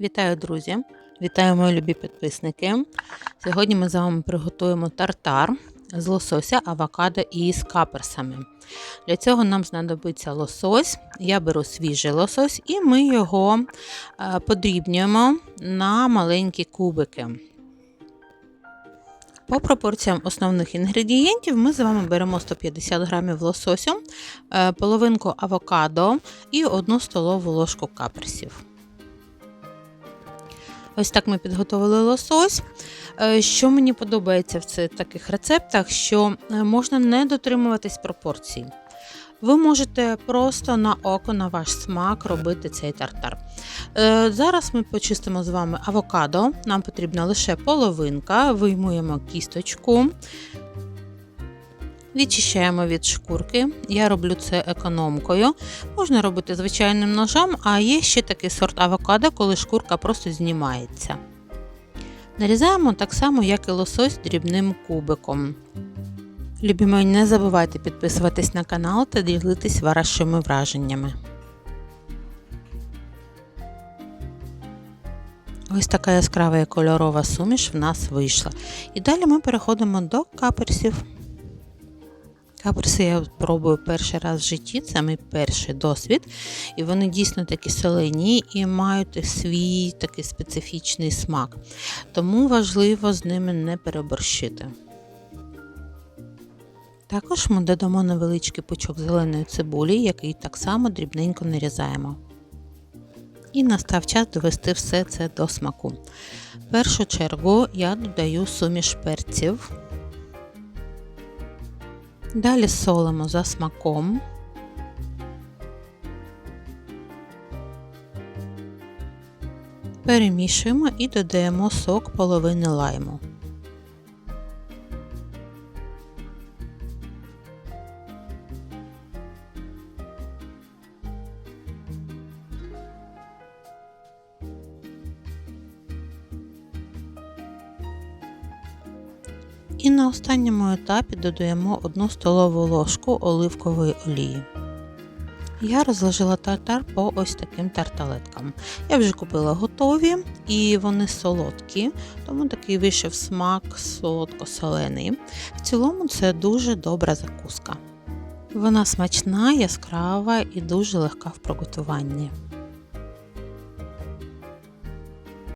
Вітаю, друзі! Вітаю мої любі підписники. Сьогодні ми з вами приготуємо тартар з лосося, авокадо і з каперсами. Для цього нам знадобиться лосось. Я беру свіжий лосось і ми його е, подрібнюємо на маленькі кубики. По пропорціям основних інгредієнтів ми з вами беремо 150 г лососю, е, половинку авокадо і 1 столову ложку каперсів. Ось так ми підготовили лосось. Е, що мені подобається в таких рецептах, що е, можна не дотримуватись пропорцій. Ви можете просто на око, на ваш смак робити цей тартар. Е, зараз ми почистимо з вами авокадо. Нам потрібна лише половинка, виймуємо кісточку, відчищаємо від шкурки. Я роблю це економкою. Можна робити звичайним ножом, а є ще такий сорт авокадо, коли шкурка просто знімається. Нарізаємо так само, як і лосось дрібним кубиком. Любі не забувайте підписуватись на канал та ділитись вашими враженнями. Ось така яскрава і кольорова суміш в нас вийшла. І далі ми переходимо до каперсів. Каперси я пробую перший раз в житті, це мій перший досвід. І вони дійсно такі солені і мають свій такий специфічний смак. Тому важливо з ними не переборщити. Також ми додамо невеличкий пучок зеленої цибулі, який так само дрібненько нарізаємо. І настав час довести все це до смаку. В першу чергу я додаю суміш перців. Далі солимо за смаком. Перемішуємо і додаємо сок половини лайму. І на останньому етапі додаємо 1 столову ложку оливкової олії. Я розложила тартар по ось таким тарталеткам. Я вже купила готові і вони солодкі, тому такий вийшов смак солодко-солений. В цілому це дуже добра закуска. Вона смачна, яскрава і дуже легка в приготуванні.